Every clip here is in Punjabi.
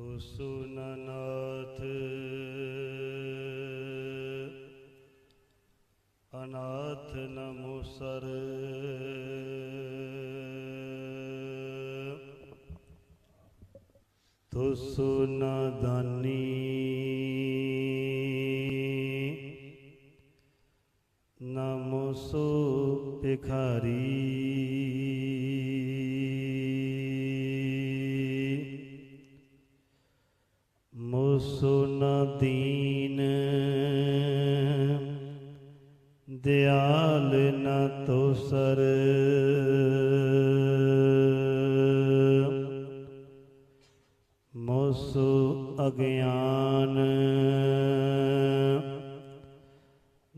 ਤੁਸੁ ਨਨਾਥ ਅਨਾਥ ਨਮੁਸਰ ਤੁਸੁ ਨ ਨਮੋ ਸੋ ਭਿਖਾਰੀ। ਦੀਨ। ਦਿਆਲ ਨ ਤੋਸਰ ਮੁਸੁ ਅਗਿਆਨ।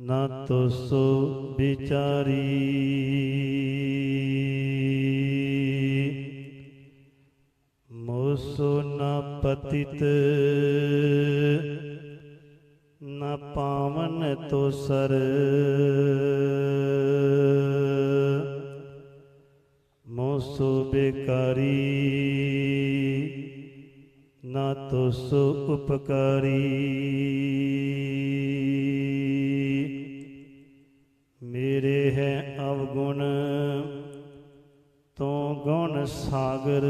ਨ ਤੁਸੁ ਵਿਚਾਰੀ। ਮੋਸੋ ਨ ਪਤਿਤ। ਪਾਵਨ ਤੋ ਸਰ। ਮੋਸੋ ਬੇਕਾਰੀ, ਨਾ ਤੋਸੋ ਉਪਕਾਰੀ। ਮੇਰੇ ਹੈ ਅਵਗੁਣ, ਤੋਂ ਗੁਣ ਸਾਗਰ।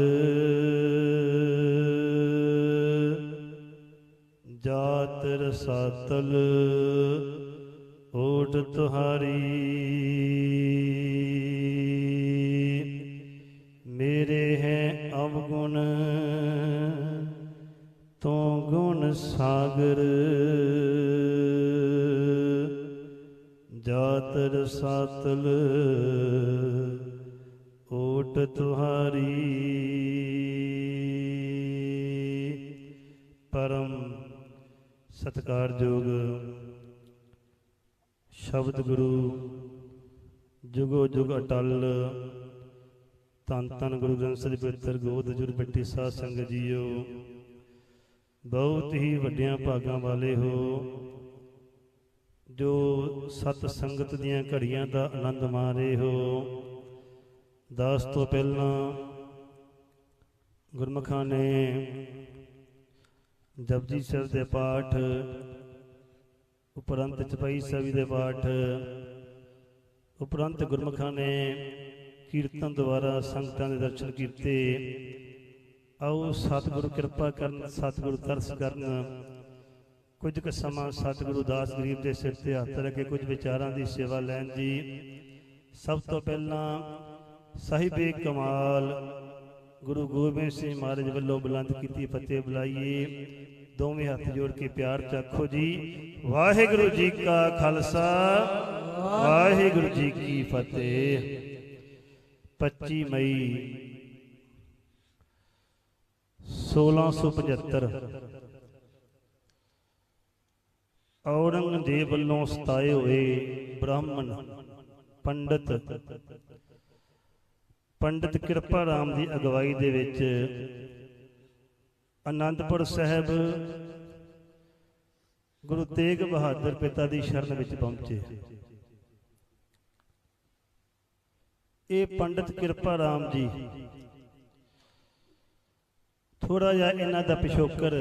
ਜਾ ਰਸਾਤਲ ਓਟ ਤੁਹਾਰੀ। ਮੇਰੇ ਹੈ ਅਵਗੁਣ ਤੂੰ ਗੁਣ ਸਾਗਰ। ਜਾਤ ਰਸਾਤਲ ਓਟ ਤੁਹਾਰੀ। ਪਰਮ ਸਤਿਕਾਰਯੋਗ ਸ਼ਬਦ ਗੁਰੂ ਜੁਗੋ ਜੁਗ ਅਟਲ ਤਨ ਤਨ ਗੁਰੂ ਗ੍ਰੰਥ ਸਾਹਿਬ ਪਵਿੱਤਰ ਗੋਦ ਜੁਰ ਬੱਟੀ ਸਾਧ ਸੰਗਤ ਜੀਓ, ਬਹੁਤ ਹੀ ਵੱਡਿਆਂ ਭਾਗਾਂ ਵਾਲੇ ਹੋ, ਜੋ ਸਤ ਸੰਗਤ ਦੀਆਂ ਘੜੀਆਂ ਦਾ ਆਨੰਦ ਮਾਣ ਰਹੇ ਹੋ। ਦਾਸ ਤੋਂ ਪਹਿਲਾਂ ਗੁਰਮਖਾਂ ਨੇ ਜਪਜੀ ਸਾਹਿਬ ਦੇ ਪਾਠ, ਉਪਰੰਤ ਚਪਈ ਸਾਹਿਬ ਦੇ ਪਾਠ, ਉਪਰੰਤ ਗੁਰਮਖਾਂ ਨੇ ਕੀਰਤਨ ਦੁਆਰਾ ਸੰਗਤਾਂ ਦੇ ਦਰਸ਼ਨ ਕੀਤੇ। ਆਓ ਸਤਿਗੁਰੂ ਕਿਰਪਾ ਕਰਨ, ਸਤਿਗੁਰੂ ਤਰਸ ਕਰਨ। ਕੁਝ ਕੁ ਸਮਾਂ ਸਤਿਗੁਰੂ ਦਾਸ ਗਰੀਬ ਦੇ ਸਿਰ ਤੇ ਹੱਥ ਰੱਖ ਕੇ ਕੁਝ ਵਿਚਾਰਾਂ ਦੀ ਸੇਵਾ ਲੈਣ ਦੀ ਸਭ ਤੋਂ ਪਹਿਲਾਂ ਸਾਹਿਬੇ ਕਮਾਲ ਗੁਰੂ ਗੋਬਿੰਦ ਸਿੰਘ ਮਹਾਰਾਜ ਵੱਲੋਂ ਬੁਲੰਦ ਕੀਤੀ ਫਤਿਹ ਬੁਲਾਈਏ। ਦੋਵੇਂ ਹੱਥ ਜੋੜ ਕੇ ਪਿਆਰ ਚਾਖੋ ਜੀ। ਵਾਹਿਗੁਰੂ ਜੀ ਕਾ ਖਾਲਸਾ, ਵਾਹਿਗੁਰੂ ਜੀ ਕੀ ਫਤਿਹ। 25 ਮਈ 1675 ਔਰੰਗਜ਼ੇਬ ਵੱਲੋਂ ਸਤਾਏ ਹੋਏ ਬ੍ਰਾਹਮਣ ਪੰਡਤ ਪੰਡਿਤ ਕਿਰਪਾ ਰਾਮ ਦੀ ਅਗਵਾਈ ਦੇ ਵਿੱਚ ਅਨੰਦਪੁਰ ਸਾਹਿਬ ਗੁਰੂ ਤੇਗ ਬਹਾਦਰ ਪਿਤਾ ਦੀ ਸ਼ਰਨ ਵਿੱਚ ਪਹੁੰਚੇ। ਇਹ ਪੰਡਿਤ ਕਿਰਪਾ ਰਾਮ ਜੀ ਥੋੜਾ ਜਿਹਾ ਇਹਨਾਂ ਦਾ ਪਿਛੋਕਰ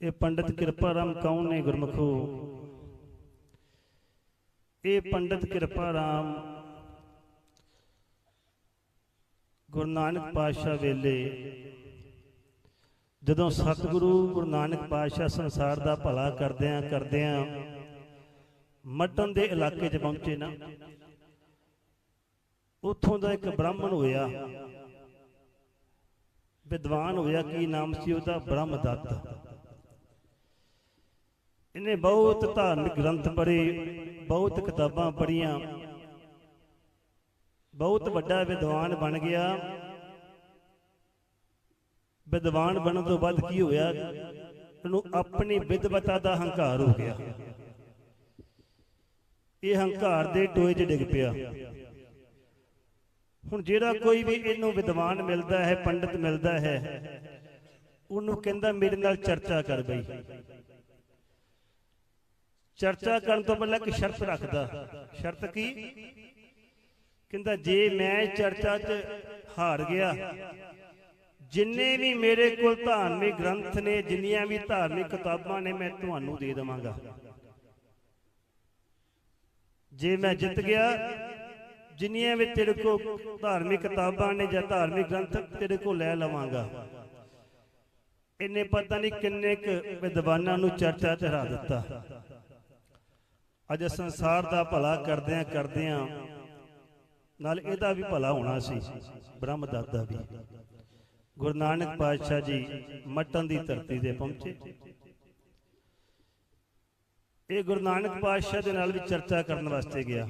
ਇਹ ਪੰਡਿਤ ਕਿਰਪਾ ਰਾਮ ਕੌਣ ਨੇ ਗੁਰਮਖੋ? ਇਹ ਪੰਡਤ ਕਿਰਪਾ ਰਾਮ ਗੁਰੂ ਨਾਨਕ ਪਾਤਸ਼ਾਹ ਵੇਲੇ ਜਦੋਂ ਸਤਿਗੁਰੂ ਗੁਰੂ ਨਾਨਕ ਪਾਤਸ਼ਾਹ ਸੰਸਾਰ ਦਾ ਭਲਾ ਕਰਦਿਆਂ ਕਰਦਿਆਂ ਮਟਨ ਦੇ ਇਲਾਕੇ 'ਚ ਪਹੁੰਚੇ ਨਾ, ਉੱਥੋਂ ਦਾ ਇੱਕ ਬ੍ਰਾਹਮਣ ਹੋਇਆ, ਵਿਦਵਾਨ ਹੋਇਆ, ਕੀ ਨਾਮ ਸੀ ਉਹਦਾ? ਬ੍ਰਹਮਦੱਤ। ਇਹਨੇ ਬਹੁਤ ਧਾਰਮਿਕ ਗ੍ਰੰਥ ਪੜ੍ਹੇ। ਬਹੁਤ ਕਿਤਾਬਾਂ ਪੜ੍ਹੀਆਂ। ਬਹੁਤ ਵੱਡਾ ਵਿਦਵਾਨ ਬਣ ਗਿਆ। ਵਿਦਵਾਨ ਬਣਨ ਤੋਂ ਬਾਅਦ ਕੀ ਹੋਇਆ? ਉਹਨੂੰ ਆਪਣੀ ਵਿਦਵਤਾ ਦਾ ਹੰਕਾਰ ਹੋ ਗਿਆ। ਇਹ ਹੰਕਾਰ ਦੇ ਟੋਏ 'ਚ ਡਿੱਗ ਪਿਆ। ਹੁਣ ਜਿਹੜਾ ਕੋਈ ਵੀ ਇਹਨੂੰ ਵਿਦਵਾਨ ਮਿਲਦਾ ਹੈ, ਪੰਡਿਤ ਮਿਲਦਾ ਹੈ, ਉਹਨੂੰ ਕਹਿੰਦਾ ਮੇਰੇ ਨਾਲ ਚਰਚਾ ਕਰ ਬਈ। ਚਰਚਾ ਕਰਨ ਤੋਂ ਪਹਿਲਾਂ ਇੱਕ ਸ਼ਰਤ ਰੱਖਦਾ। ਸ਼ਰਤ ਕੀ? ਕਹਿੰਦਾ, ਜੇ ਮੈਂ ਚਰਚਾ 'ਚ ਹਾਰ ਗਿਆ, ਜਿੰਨੇ ਵੀ ਮੇਰੇ ਕੋਲ ਧਾਰਮਿਕ ਗ੍ਰੰਥ ਨੇ, ਜਿੰਨੀਆਂ ਵੀ ਧਾਰਮਿਕ ਕਿਤਾਬਾਂ ਨੇ, ਮੈਂ ਤੁਹਾਨੂੰ ਦੇ ਦੇਵਾਂਗਾ। ਜੇ ਮੈਂ ਜਿੱਤ ਗਿਆ, ਜਿੰਨੀਆਂ ਵੀ ਤੇਰੇ ਕੋਲ ਧਾਰਮਿਕ ਕਿਤਾਬਾਂ ਨੇ ਜਾਂ ਧਾਰਮਿਕ ਗ੍ਰੰਥ, ਤੇਰੇ ਕੋਲ ਲੈ ਲਵਾਂਗਾ। ਇਹਨੇ ਪਤਾ ਨਹੀਂ ਕਿੰਨੇ ਕੁ ਵਿਦਵਾਨਾਂ ਨੂੰ ਚਰਚਾ ਚੜਾ ਦਿੱਤਾ। ਅੱਜ ਸੰਸਾਰ ਦਾ ਭਲਾ ਕਰਦਿਆਂ ਕਰਦਿਆਂ ਨਾਲ ਇਹਦਾ ਵੀ ਭਲਾ ਹੋਣਾ ਸੀ, ਬ੍ਰਹਮ ਦਾਦਾ ਵੀ। ਗੁਰੂ ਨਾਨਕ ਪਾਤਸ਼ਾਹ ਜੀ ਮਟਨ ਦੀ ਧਰਤੀ ਤੇ ਪਹੁੰਚੇ। ਇਹ ਗੁਰੂ ਨਾਨਕ ਪਾਤਸ਼ਾਹ ਦੇ ਨਾਲ ਵੀ ਚਰਚਾ ਕਰਨ ਵਾਸਤੇ ਗਿਆ।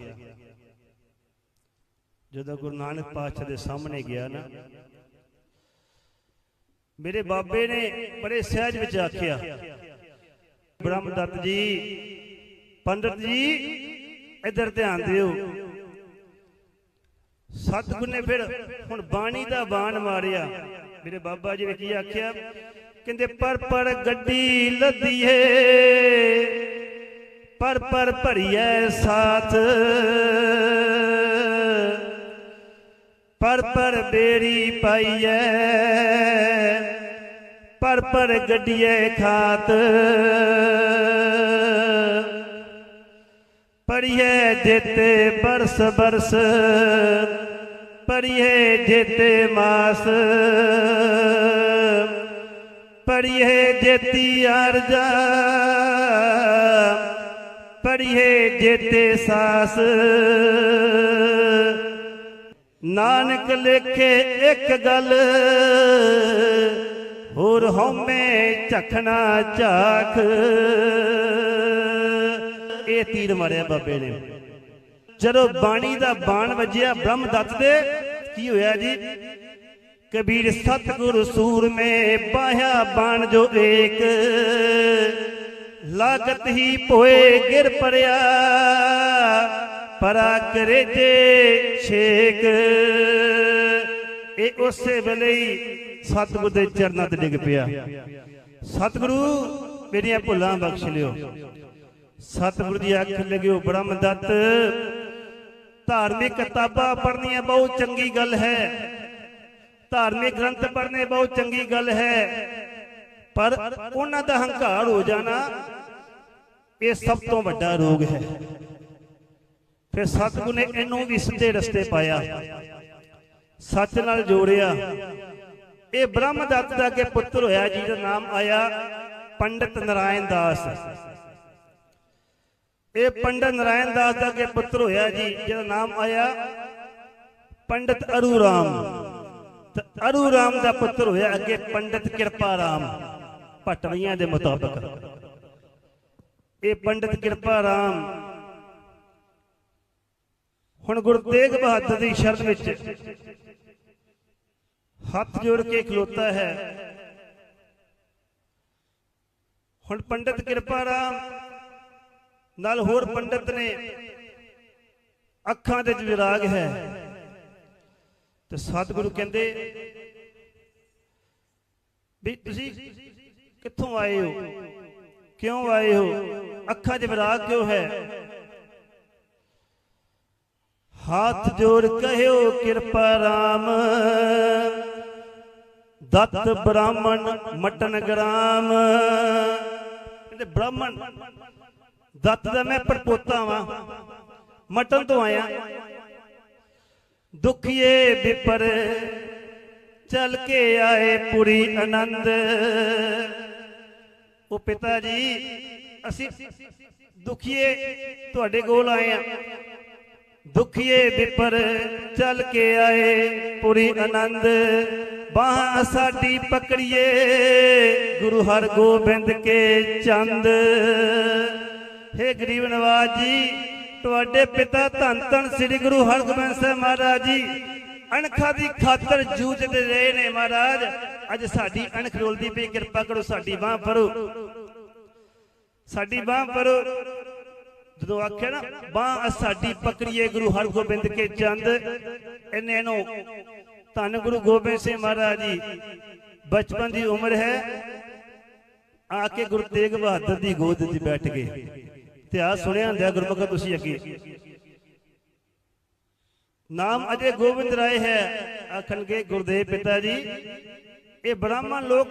ਜਦੋਂ ਗੁਰੂ ਨਾਨਕ ਪਾਤਸ਼ਾਹ ਦੇ ਸਾਹਮਣੇ ਗਿਆ ਨਾ, ਮੇਰੇ ਬਾਬੇ ਨੇ ਬੜੇ ਸਹਿਜ ਵਿੱਚ ਆਖਿਆ, ਬ੍ਰਹਮ ਦੱਤ ਜੀ ਪੰਡਤ ਜੀ, ਇੱਧਰ ਧਿਆਨ ਦਿਓ। ਸਤਿਗੁਰ ਨੇ ਫਿਰ ਹੁਣ ਬਾਣੀ ਦਾ ਬਾਣ ਮਾਰਿਆ। ਮੇਰੇ ਬਾਬਾ ਜੀ ਨੇ ਕੀ ਆਖਿਆ? ਕਹਿੰਦੇ, ਪਰ ਪਰ ਗੱਡੀ ਲੱਦੀਏ, ਪਰ ਪਰ ਭਰੀਐ ਸਾਥ, ਪਰ ਪਰ ਬੇੜੀ ਪਾਈਐ, ਪਰ ਪਰ ਗੱਡੀਏ ਖਾਤ ਪੜੀਏ ਜੇਤੇ ਬਰਸ ਬਰਸ ਪੜੀਏ ਜੇਤੇ ਮਾਸ ਪੜੀਏ ਜੇਤੀ ਅਰਜਾ ਪੜੀਏ ਜੇਤੇ ਸਾਸ। ਨਾਨਕ ਲੇਖੇ ਇੱਕ ਗੱਲ, ਹੋਰ ਹਉਮੈ ਝਖਣਾ ਝਾਖ। ਇਹ ਤੀਰ ਮਾਰਿਆ ਬਾਬੇ ਨੇ। ਜਦੋਂ ਬਾਣੀ ਦਾ ਬਾਣ ਵੱਜਿਆ ਬ੍ਰਹਮ ਦੱਤ ਦੇ, ਕੀ ਹੋਇਆ ਜੀ? ਕਬੀਰ, ਸਤਗੁਰ ਸੂਰਮੇ ਪਾਇਆ ਬਾਣ ਜੋ ਏਕ, ਲਾਗਤ ਹੀ ਪੋਏ ਗਿਰ ਪਰਿਆ, ਪਰਾ ਕਰੇ ਜੇ ਛੇਕ। ਇਹ ਉਸੇ ਵੇਲੇ ਹੀ ਸਤਿਗੁਰ ਦੇ ਚਰਨਾਂ ਤੇ ਡਿੱਗ ਪਿਆ। ਸਤਿਗੁਰੂ, ਮੇਰੀਆਂ ਭੁੱਲਾਂ ਬਖਸ਼ ਲਿਓ। ਸਤਿਗੁਰੂ ਦੀ ਅੱਖ ਲੱਗਿਓ ਬ੍ਰਹਮ ਦੱਤ। ਧਾਰਮਿਕ ਕਿਤਾਬਾਂ ਪੜ੍ਹਨੀਆਂ ਬਹੁਤ ਚੰਗੀ ਗੱਲ ਹੈ। ਧਾਰਮਿਕ ਗ੍ਰੰਥ ਪੜ੍ਹਨੇ ਬਹੁਤ ਚੰਗੀ ਗੱਲ ਹੈ। ਪਰ ਉਹਨਾਂ ਦਾ ਹੰਕਾਰ ਹੋ ਜਾਣਾ, ਇਹ ਸਭ ਤੋਂ ਵੱਡਾ ਰੋਗ ਹੈ। ਫਿਰ ਸਤਿਗੁਰ ਨੇ ਇਹਨੂੰ ਵੀ ਸਿੱਧੇ ਰਸਤੇ ਪਾਇਆ। ਸੱਚ ਨਾਲ ਜੋੜਿਆ। ਇਹ ਬ੍ਰਹਮ ਦੱਤ ਦਾ ਕੇ ਪੁੱਤਰ ਹੋਇਆ ਜਿਹਦਾ ਨਾਮ ਆਇਆ ਪੰਡਤ ਨਰਾਇਣ ਦਾਸ। ਇਹ ਪੰਡਤ ਨਰਾਇਣ ਦਾਸ ਦਾ ਕੇ ਪੁੱਤਰ ਹੋਇਆ ਜੀ, ਜਿਹਦਾ ਨਾਮ ਆਇਆ ਪੰਡਤ ਅਰੂ ਰਾਮ ਤੇ ਅਰੂ ਰਾਮ ਦਾ ਪੁੱਤਰ ਹੋਇਆ ਅੱਗੇ ਪੰਡਤ ਕਿਰਪਾ ਰਾਮ ਭਟਵਈਆਂ ਦੇ ਮੁਤਾਬਕ। ਇਹ ਪੰਡਤ ਕਿਰਪਾ ਰਾਮ ਹੁਣ ਗੁਰੂ ਤੇਗ ਬਹਾਦਰ ਦੀ ਸ਼ਰਨ ਵਿੱਚ ਹੱਥ ਜੋੜ ਕੇ ਖਲੋਤਾ ਹੈ। ਹੁਣ ਪੰਡਤ ਕਿਰਪਾ ਰਾਮ ਨਾਲ ਹੋਰ ਪੰਡਤ ਨੇ ਅੱਖਾਂ ਦੇ ਵਿੱਚ ਵਿਰਾਗ ਹੈ। ਤੇ ਸਤਿਗੁਰੂ ਕਹਿੰਦੇ, ਵੀ ਤੁਸੀਂ ਕਿੱਥੋਂ ਆਏ ਹੋ? ਕਿਉਂ ਆਏ ਹੋ? ਅੱਖਾਂ 'ਚ ਵਿਰਾਗ ਕਿਉਂ ਹੈ? ਹੱਥ ਜੋੜ ਕਹਿਓ ਕਿਰਪਾ ਰਾਮ। ਦਤ ਬ੍ਰਾਹਮਣ ਮਟਨ ਗ੍ਰਾਮ। ਕਹਿੰਦੇ, ਬ੍ਰਾਹਮਣ ਦੱਤ ਦਾ ਮੈਂ ਪਰਪੋਤਾ ਵਾਂ। ਮਟਨ ਤੋਂ ਆਇਆ। ਦੁਖੀਏ ਵਿਪਰ ਚਲ ਕੇ ਆਏ ਪੁਰੀ ਆਨੰਦ। ਉਹ ਪਿਤਾ ਜੀ, ਅਸੀਂ ਦੁਖੀਏ ਤੁਹਾਡੇ ਕੋਲ ਆਏ ਆ। ਦੁਖੀਏ ਵਿਪਰ ਚਲ ਕੇ ਆਏ ਪੁਰੀ ਆਨੰਦ। ਬਾਹ ਸਾਡੀ ਪਕੜੀਏ ਗੁਰੂ ਹਰਗੋਬਿੰਦ ਕੇ ਚੰਦ। ਹੇ ਗਰੀਬ ਨਵਾਜ ਜੀ, ਤੁਹਾਡੇ ਪਿਤਾ ਧੰਨ ਧੰਨ ਸ੍ਰੀ ਗੁਰੂ ਹਰਗੋਬਿੰਦ ਸਾਹਿਬ ਮਹਾਰਾਜ ਜੀ। ਅਣਖਾਂ ਦੀ ਖਾਤਰ ਜੂਝਦੇ ਰਹੇ ਨੇ ਮਹਾਰਾਜ। ਅੱਜ ਸਾਡੀ ਅਣਖ ਰੋਲਦੀ ਪਈ, ਕਿਰਪਾ ਕਰੋ ਸਾਡੀ ਬਾਹ ਫੜੋ। ਸਾਡੀ ਬਾਹ ਫੜੋ। ਜਦੋਂ ਆਖਿਆ ਨਾ, ਬਾਹ ਸਾਡੀ ਪਕੜੀਏ ਗੁਰੂ ਹਰਗੋਬਿੰਦ ਕੇ ਚੰਦ। ਇਹਨੇ ਨੂੰ ਧੰਨ ਗੁਰੂ ਗੋਬਿੰਦ ਸਿੰਘ ਮਹਾਰਾਜ ਜੀ, ਬਚਪਨ ਦੀ ਉਮਰ ਹੈ। ਆ ਕੇ ਗੁਰੂ ਤੇਗ ਬਹਾਦਰ ਦੀ ਗੋਦ 'ਚ ਬੈਠ ਗਏ। ਤੇ ਸੁਣਿਆ ਹੁੰਦਾ ਗੁਰਮੁਖ ਤੁਸੀਂ ਅੱਗੇ। ਨਾਮ ਅਜੇ ਗੋਬਿੰਦ ਰਾਏ ਹੈ, ਆਖਣਗੇ ਗੁਰਦੇਵ ਪਿਤਾ ਜੀ। ਇਹ ਬ੍ਰਾਹਮਣ ਲੋਕ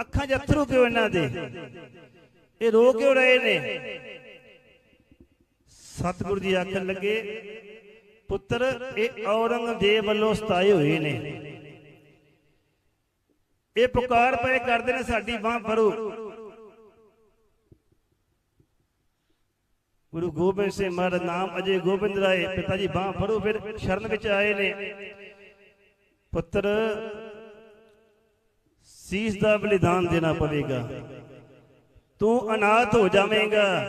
ਅੱਖਾਂ 'ਚ ਅਥਰੂ ਕਿਉਂ ਇਹਨਾਂ ਦੇ? ਇਹ ਰੋ ਕਿਉਂ ਰਹੇ ਨੇ? ਸਤਿਗੁਰੂ ਜੀ ਆਖਣ ਲੱਗੇ, ਪੁੱਤਰ, ਇਹ ਔਰੰਗਜ਼ੇਬ ਵੱਲੋਂ ਸਤਾਏ ਹੋਏ ਨੇ। ਇਹ ਪੁਕਾਰ ਪਏ ਕਰਦੇ ਨੇ, ਸਾਡੀ ਬਾਹ ਫੜੋ। ਗੁਰੂ ਗੋਬਿੰਦ ਸਿੰਘ ਮਹਾਰਾਜ ਨਾਮ ਅਜੇ ਗੋਬਿੰਦ ਰਾਏ ਪਿਤਾ ਜੀ, ਬਾਹ ਫੜੋ ਫਿਰ, ਸ਼ਰਨ ਵਿੱਚ ਆਏ ਨੇ। ਪੁੱਤਰ, ਸੀਸ ਦਾ ਬਲੀਦਾਨ ਦੇਣਾ ਪਵੇਗਾ। ਤੂੰ ਅਨਾਥ ਹੋ ਜਾਵੇਂਗਾ।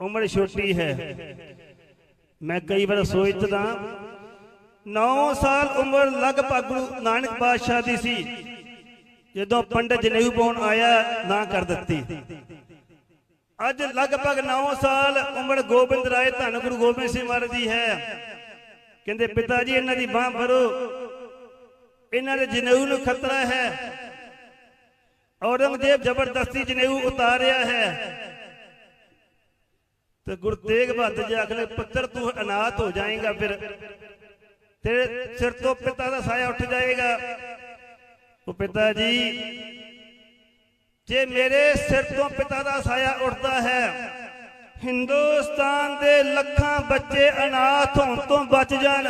ਉਮਰ ਛੋਟੀ ਹੈ। ਮੈਂ ਕਈ ਵਾਰ ਸੋਚਦਾ 9 ਸਾਲ ਉਮਰ ਲਗਭਗ ਗੁਰੂ ਨਾਨਕ ਪਾਤਸ਼ਾਹ ਦੀ ਸੀ। ਜਦੋਂ ਪੰਡਤ ਜਨੇਊ ਪਾਉਣ ਆਇਆ, ਨਾ ਕਰ ਦਿੱਤੀ। ਅੱਜ ਲਗਭਗ 9 ਸਾਲ ਉਮਰ ਗੋਬਿੰਦ ਰਾਏ ਧੰਨ ਗੁਰੂ ਗੋਬਿੰਦ ਸਿੰਘ ਮਹਾਰਾਜ ਦੀ ਹੈ। ਕਹਿੰਦੇ ਪਿਤਾ ਜੀ, ਇਹਨਾਂ ਦੀ ਬਾਹ ਫੜੋ। ਇਹਨਾਂ ਦੇ ਜਨੇਊ ਨੂੰ ਖਤਰਾ ਹੈ। ਔਰੰਗਜ਼ੇਬ ਜ਼ਬਰਦਸਤੀ ਜਨੇਊ ਉਤਾਰਿਆ ਹੈ। ਤੇ ਗੁਰੂ ਤੇਗ ਬਹਾਦਰ ਜੀ ਆਖਲੇ ਪੁੱਤਰ, ਤੂੰ ਅਨਾਥ ਹੋ ਜਾਏਗਾ ਫਿਰ। ਤੇਰੇ ਸਿਰ ਤੋਂ ਪਿਤਾ ਦਾ ਸਾਇਆ ਉੱਠ ਜਾਏਗਾ। ਉਹ ਪਿਤਾ ਜੀ ਜੇ ਮੇਰੇ ਸਿਰ ਤੋਂ ਪਿਤਾ ਦਾ ਸਾਇਆ ਉੱਠਦਾ ਹੈ, ਹਿੰਦੁਸਤਾਨ ਦੇ ਲੱਖਾਂ ਬੱਚੇ ਅਨਾਥ ਹੋਣ ਤੋਂ ਬਚ ਜਾਣ।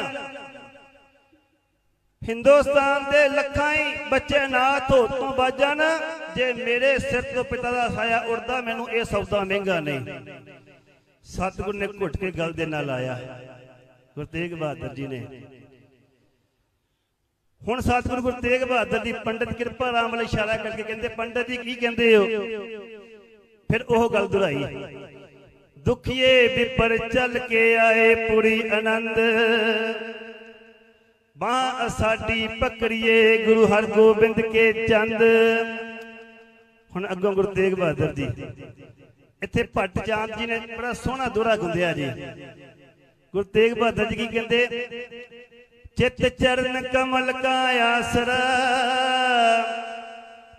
ਹਿੰਦੁਸਤਾਨ ਦੇ ਲੱਖਾਂ ਹੀ ਬੱਚੇ ਅਨਾਥ ਹੋਣ ਤੋਂ ਬਚ ਜਾਣ। ਜੇ ਮੇਰੇ ਸਿਰ ਤੋਂ ਪਿਤਾ ਦਾ ਸਾਇਆ ਉੱਠਦਾ, ਮੈਨੂੰ ਇਹ ਸੌਦਾ ਮਹਿੰਗਾ ਨਹੀਂ। ਸਤਿਗੁਰ ਨੇ ਘੁੱਟ ਕੇ ਗਲ ਦੇ ਨਾਲ ਆਇਆ। ਗੁਰੂ ਤੇਗ ਬਹਾਦਰ ਜੀ ਨੇ ਹੁਣ ਸਤਿਗੁਰੂ ਗੁਰੂ ਤੇਗ ਬਹਾਦਰ ਦੀ ਪੰਡਿਤ ਕਿਰਪਾ ਰਾਮ ਵੱਲ ਇਸ਼ਾਰਾ ਕਰਕੇ ਕਹਿੰਦੇ, ਪੰਡਿਤ ਜੀ ਕੀ ਕਹਿੰਦੇ ਹੋ? ਫਿਰ ਉਹ ਗੱਲ ਦੁਹਰਾਈ। ਦੁਖੀਏ ਵਿਪਰ ਚੱਲ ਕੇ ਆਏ ਪੁਰੀ ਆਨੰਦ। ਬਾਹ ਸਾਡੀ ਪਕੜੀਏ ਗੁਰੂ ਹਰਗੋਬਿੰਦ ਕੇ ਚੰਦ। ਹੁਣ ਅੱਗੋਂ ਗੁਰੂ ਤੇਗ ਬਹਾਦਰ ਜੀ। ਇੱਥੇ ਭੱਟ ਚਾਂਦ ਜੀ ਨੇ ਬੜਾ ਸੋਹਣਾ ਦੋਹਰਾ ਗੁੰਦਿਆ ਜੀ। ਗੁਰੂ ਤੇਗ ਬਹਾਦਰ ਜੀ ਕੀ ਕਹਿੰਦੇ? ਚਿੱਤ ਚਰਨ ਕਮਲ ਕਾ ਆਸਰਾ।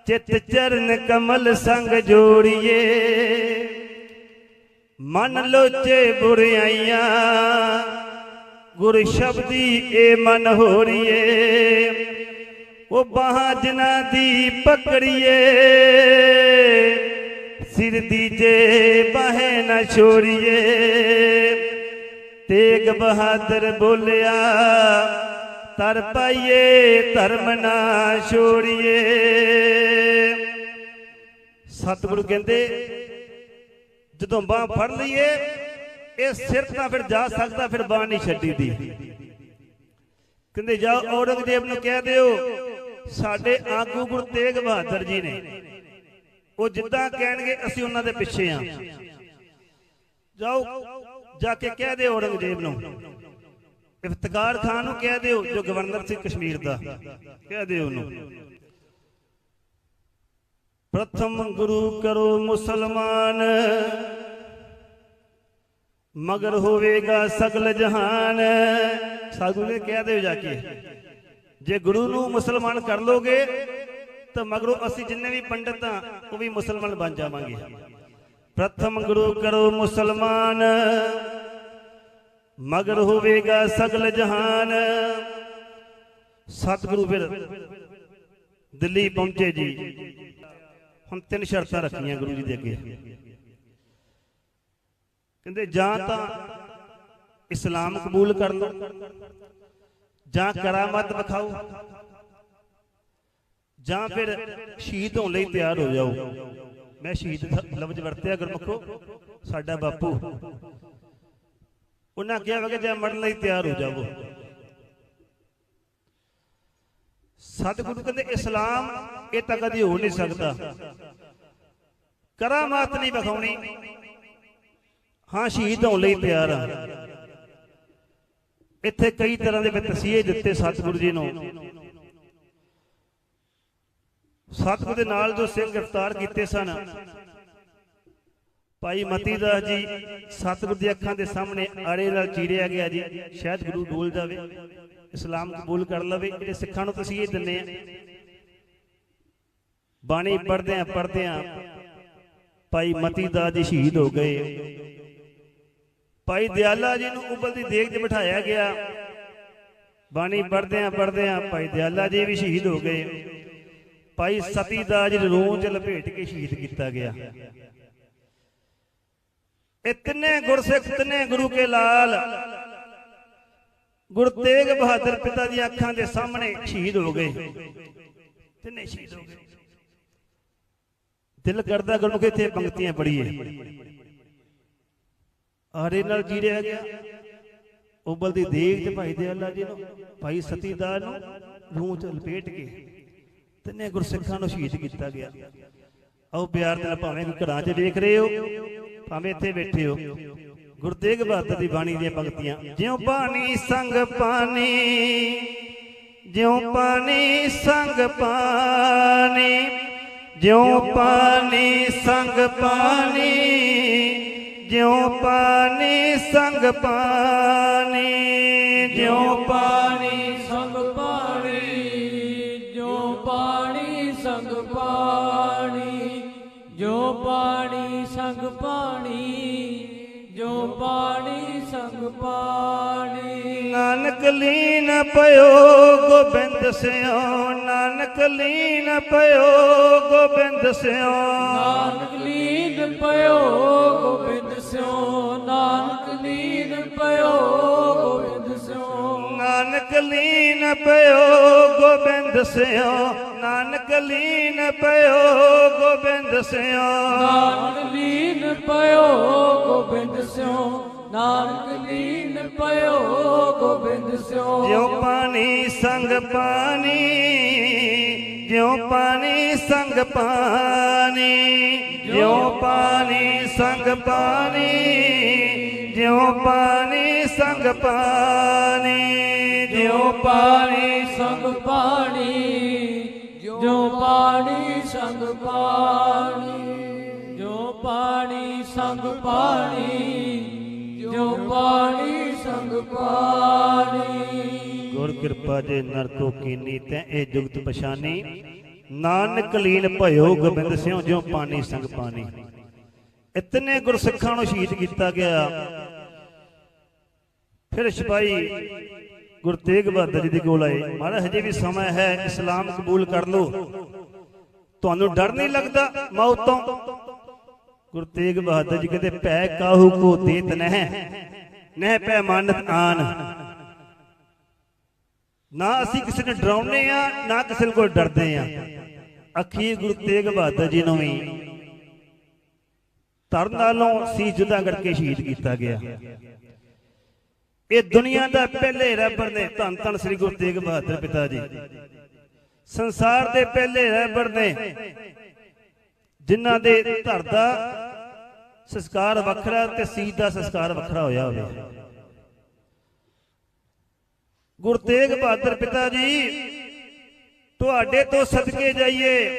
ਚਿੱਤ ਚਰਨ ਕਮਲ ਸੰਗ ਜੋੜੀਏ। ਮਨ ਲੋਚੇ ਬੁਰਾਈਆਂ ਗੁਰ ਸ਼ਬਦੀ ਏ ਮਨ ਹੋਰੀਏ। ਉਹ ਬਾਹਾਂ ਜਨਾ ਦੀ ਪਕੜੀਏ, ਸਿਰ ਦੀਜੇ ਬਾਹੇ ਨਾ ਛੋੜੀਏ। ਤੇਗ ਬਹਾਦਰ ਬੋਲਿਆ ਤਰ ਪਾਈਏ, ਧਰਮ ਨਾ ਛੋੜੀਏ। ਸਤਿਗੁਰੂ ਕਹਿੰਦੇ, ਜਦੋਂ ਬਾਹ ਫੜ ਲਈਏ, ਇਹ ਸਿਰ ਤਾਂ ਫਿਰ ਜਾ ਸਕਦਾ, ਫਿਰ ਬਾਹ ਨਹੀਂ ਛੱਡੀ ਦੀ ਕਹਿੰਦੇ ਜਾਓ ਔਰੰਗਜ਼ੇਬ ਨੂੰ ਕਹਿ ਦਿਓ, ਸਾਡੇ ਆਗੂ ਗੁਰੂ ਤੇਗ ਬਹਾਦਰ ਜੀ ਨੇ, ਉਹ ਜਿੱਦਾਂ ਕਹਿਣਗੇ, ਅਸੀਂ ਉਹਨਾਂ ਦੇ ਪਿੱਛੇ ਆ। ਜਾਓ ਜਾ ਕੇ ਕਹਿ ਦਿਓ ਔਰੰਗਜ਼ੇਬ ਨੂੰ। ਇਫਤਕਾਰ ਖਾਨ ਨੂੰ ਕਹਿ ਦਿਓ, ਜੋ ਗਵਰਨਰ ਸੀ ਕਸ਼ਮੀਰ ਦਾ। ਕਹਿ ਦਿਓ ਉਹਨੂੰ। ਪ੍ਰਥਮ ਗੁਰੂ ਕਰੋ ਮੁਸਲਮਾਨ, ਮਗਰ ਹੋਵੇਗਾ ਸਗਲ ਜਹਾਨ। ਸਾਧੂ ਨੇ ਕਹਿ ਦਿਓ ਜਾ ਕੇ, ਜੇ ਗੁਰੂ ਨੂੰ ਮੁਸਲਮਾਨ ਕਰ ਲੋਗੇ, ਤਾਂ ਮਗਰੋਂ ਅਸੀਂ ਜਿੰਨੇ ਵੀ ਪੰਡਤ ਆ ਉਹ ਵੀ ਮੁਸਲਮਾਨ ਬਣ ਜਾਵਾਂਗੇ। ਪ੍ਰਥਮ ਗੁਰੂ ਕਰੋ ਮੁਸਲਮਾਨ। ਮਗਰ ਹੋਵੇਗਾ ਸਗਲ ਜਹਾਨ। ਸਤਿਗੁਰੂ ਫਿਰ ਦਿੱਲੀ ਪਹੁੰਚੇ ਜੀ। ਹੁਣ ਤਿੰਨ ਸ਼ਰਤਾਂ ਰੱਖੀਆਂ ਗੁਰੂ ਜੀ ਦੇ ਅੱਗੇ। ਕਹਿੰਦੇ ਜਾਂ ਤਾਂ ਇਸਲਾਮ ਕਬੂਲ ਕਰ ਲਓ, ਜਾਂ ਕਰਾਮਤ ਵਿਖਾਓ, ਜਾਂ ਫਿਰ ਸ਼ਹੀਦ ਹੋਣ ਲਈ ਤਿਆਰ ਹੋ ਜਾਓ। ਮੈਂ ਸ਼ਹੀਦ th- ਲਫ਼ਜ਼ ਵਰਤਿਆ ਗੁਰਮੁਖੋ ਸਾਡਾ ਬਾਪੂ। ਉਹਨਾਂ ਕਿਹਾ ਵਾ ਜੇ ਮਰਨ ਲਈ ਤਿਆਰ ਹੋ ਜਾਵੋ। ਸਤਿਗੁਰੂ ਕਹਿੰਦੇ, ਇਸਲਾਮ ਇਹ ਤਾਂ ਕਦੀ ਹੋ ਨਹੀਂ ਸਕਦਾ। ਕਰਾਮਾਤ ਨਹੀਂ ਵਿਖਾਉਣੀ। ਹਾਂ, ਸ਼ਹੀਦ ਹੋਣ ਲਈ ਤਿਆਰ ਆ। ਇੱਥੇ ਕਈ ਤਰ੍ਹਾਂ ਦੇ ਵਿੱਚ ਤਸੀਹੇ ਦਿੱਤੇ ਸਤਿਗੁਰੂ ਜੀ ਨੂੰ। ਸਤਿਗੁਰੂ ਦੇ ਨਾਲ ਜੋ ਸਿੰਘ ਗ੍ਰਿਫਤਾਰ ਕੀਤੇ ਸਨ। ਭਾਈ ਮਤੀ ਦਾਸ ਜੀ, ਸਤਿਗੁਰੂ ਦੀ ਅੱਖਾਂ ਦੇ ਸਾਹਮਣੇ ਆੜੇ ਨਾਲ ਚੀਰਿਆ ਗਿਆ ਜੀ, ਸ਼ਾਇਦ ਗੁਰੂ ਡੋਲ ਜਾਵੇ, ਇਸਲਾਮ ਕਬੂਲ ਕਰ ਲਵੇ ਜਿਹੜੇ ਸਿੱਖਾਂ ਨੂੰ ਤੁਸੀਂ ਇਹ ਦਿੰਨੇ ਆ। ਬਾਣੀ ਪੜ੍ਹਦੇ ਆ ਪੜ੍ਹਦੇ ਆ ਭਾਈ ਮਤੀ ਦਾਸ ਜੀ ਸ਼ਹੀਦ ਹੋ ਗਏ। ਭਾਈ ਦਿਆਲਾ ਜੀ ਨੂੰ ਉਬਲਦੀ ਦੇਖ ਤੇ ਬਿਠਾਇਆ ਗਿਆ। ਬਾਣੀ ਪੜ੍ਹਦਿਆਂ ਪੜ੍ਹਦਿਆਂ ਭਾਈ ਦਿਆਲਾ ਜੀ ਵੀ ਸ਼ਹੀਦ ਹੋ ਗਏ। ਭਾਈ ਸਤੀਦਾਸ ਜੀ ਨੂੰ ਰੂਹ ਚ ਲਪੇਟ ਕੇ ਸ਼ਹੀਦ ਕੀਤਾ ਗਿਆ। ਇਹ ਤਿੰਨੇ ਗੁਰਸਿੱਖ, ਤਿੰਨੇ ਗੁਰੂ ਕੇ ਲਾਲ। ਗੁਰੂ ਤੇਗ ਬਹਾਦਰ ਪਿਤਾ ਦੀਆਂ ਅੱਖਾਂ ਦੇ ਸਾਹਮਣੇ ਸ਼ਹੀਦ ਹੋ ਗਏ। ਤਿੰਨੇ ਸ਼ਹੀਦ ਹੋ ਗਏ। ਦਿਲ ਕਰਦਾ ਗੁਰੂ ਇੱਥੇ ਪੰਕਤੀਆਂ ਪੜੀਏ ਆਰੇ ਨਾਲ ਜੀ ਰਿਹਾ ਗਿਆ। ਉਬਲ ਦੀ ਦੇਗ ਤੇ ਭਾਈ ਦੇ ਅੱਲਾ ਜੀ ਨੂੰ, ਭਾਈ ਸਤੀਦਾਰ ਨੂੰ ਰੂਹ ਚ ਲਪੇਟ ਕੇ। ਤਿੰਨੇ ਗੁਰਸਿੱਖਾਂ ਨੂੰ ਸ਼ਹੀਦ ਕੀਤਾ ਗਿਆ। ਆਓ ਪਿਆਰ ਦੇ ਨਾਲ ਭਾਵੇਂ ਘਰਾਂ 'ਚ ਵੇਖ ਰਹੇ ਹੋ, ਭਾਵੇਂ ਇੱਥੇ ਬੈਠੇ ਹੋ, ਗੁਰੂ ਤੇਗ ਬਹਾਦਰ ਦੀ ਬਾਣੀ ਦੀਆਂ ਪੰਕਤੀਆਂ ਜਿਉ ਪਾਣੀ ਸੰਗ ਪਾਣੀ, ਜਿਉ ਪਾਣੀ ਸੰਗ ਪਾਣੀ, ਜਿਉ ਪਾਣੀ ਸੰਗ ਪਾਣੀ, ਜਿਉ ਪਾਣੀ ਸੰਗ ਪਾਣੀ, ਜਿਉ ਪਾਣੀ ਪਾਣੀ ਸੰਗ ਪਾਣੀ ਜੋ ਪਾਣੀ ਸੰਗ ਪਾਣੀ। ਨਾਨਕ ਲੀਨ ਪਇਓ ਗੋਬਿੰਦ ਸਿਓ ਨਾਨਕ ਲੀਨ ਪਇਓ ਗੋਬਿੰਦ ਸਿਓ ਨਾਨਕ ਲੀਨ ਪਇਓ ਗੋਬਿੰਦ ਸਿਓ ਨਾਨਕ ਲੀਨ ਪਇਓ ਗੋਬਿੰਦ ਸਿਓ ਨਾਨਕ ਲੀਨ ਪਇਓ ਗੋਬਿੰਦ ਸਿਓ ਨਾਨਕ ਲੀਨ ਪਇਓ ਗੋਬਿੰਦ ਸਿਓ। ਨਾਨਕ ਲੀਨ ਪਇਓ ਗੋਬਿੰਦ ਸਿਓ। ਨਾਨਕ ਲੀਨ ਪਇਓ ਗੋਬਿੰਦ ਸਿਓ। ਜਿਉ ਪਾਣੀ ਸੰਗ ਪਾਣੀ ਜਿਉ ਪਾਣੀ ਸੰਗ ਪਾਣੀ ਜਿਉ ਪਾਣੀ ਸੰਗ ਪਾਣੀ ਜਿਉ ਪਾਣੀ ਸੰਗ ਪਾਣੀ ਜੋ ਪਾਣੀ ਸੰਗ ਪਾਣੀ। ਜੋ ਪਾਣੀ ਸੰਗ ਪਾਣੀ, ਜੋ ਪਾਣੀ ਸੰਗ ਪਾਣੀ, ਜੋ ਪਾਣੀ ਸੰਗ ਪਾਣੀ। ਗੁਰ ਕਿਰਪਾ ਜੇ ਨਰਕੋ ਕੀਨੀ ਤੈ ਇਹ ਜੁਗਤ ਪਛਾਨੀ। ਨਾਨਕ ਲੀਨ ਭਇਓ ਗੋਬਿੰਦ ਸਿਉ ਜਿਉ ਪਾਣੀ ਸੰਗ ਪਾਣੀ। ਇਤਨੇ ਗੁਰਸਿੱਖਾਂ ਨੂੰ ਸ਼ਹੀਦ ਕੀਤਾ ਗਿਆ। ਫਿਰ ਸਿਪਾਹੀ ਗੁਰੂ ਤੇਗ ਬਹਾਦਰ ਜੀ ਦੇ ਕੋਲ ਆਏ। ਮਹਾਰਾਜ, ਹਜੇ ਵੀ ਸਮਾਂ ਹੈ, ਇਸਲਾਮ ਕਬੂਲ ਕਰ ਲਓ। ਤੁਹਾਨੂੰ ਡਰ ਨਹੀਂ ਲੱਗਦਾ? ਮੌਤ ਤੋਂ ਗੁਰੂ ਤੇਗ ਬਹਾਦਰ ਜੀ ਕਹਿੰਦੇ, ਭੈ ਕਾਹੂ ਕੋ ਦੇਤ ਨਹਿ? ਨਹਿ ਪੈ ਮਾਨਤ ਆਨ। ਨਾ ਅਸੀਂ ਕਿਸੇ ਨੂੰ ਡਰਾਉਂਦੇ ਆ, ਨਾ ਕਿਸੇ ਕੋਲ ਡਰਦੇ ਆ। ਅਖੀ ਗੁਰੂ ਤੇਗ ਬਹਾਦਰ ਜੀ ਨੂੰ ਵੀ ਤਰਨ ਨਾਲੋਂ ਸੀ ਜੁਦਾ ਕਰਕੇ ਸ਼ਹੀਦ ਕੀਤਾ ਗਿਆ। ਇਹ ਦੁਨੀਆ ਦਾ ਪਹਿਲੇ ਰਹਿਬਰ ਨੇ, ਧੰਨ ਧੰਨ ਸ੍ਰੀ ਗੁਰੂ ਤੇਗ ਬਹਾਦਰ ਪਿਤਾ ਜੀ। ਸੰਸਾਰ ਦੇ ਪਹਿਲੇ ਰਹਿਬਰ ਨੇ, ਜਿਨ੍ਹਾਂ ਦੇ ਧਰ ਦਾ ਸੰਸਕਾਰ ਵੱਖਰਾ ਤੇ ਸੀਤ ਦਾ ਸੰਸਕਾਰ ਵੱਖਰਾ ਹੋਇਆ ਹੋਵੇ। ਗੁਰੂ ਤੇਗ ਬਹਾਦਰ ਪਿਤਾ ਜੀ, ਤੁਹਾਡੇ ਤੋਂ ਸਦਕੇ ਜਾਈਏ,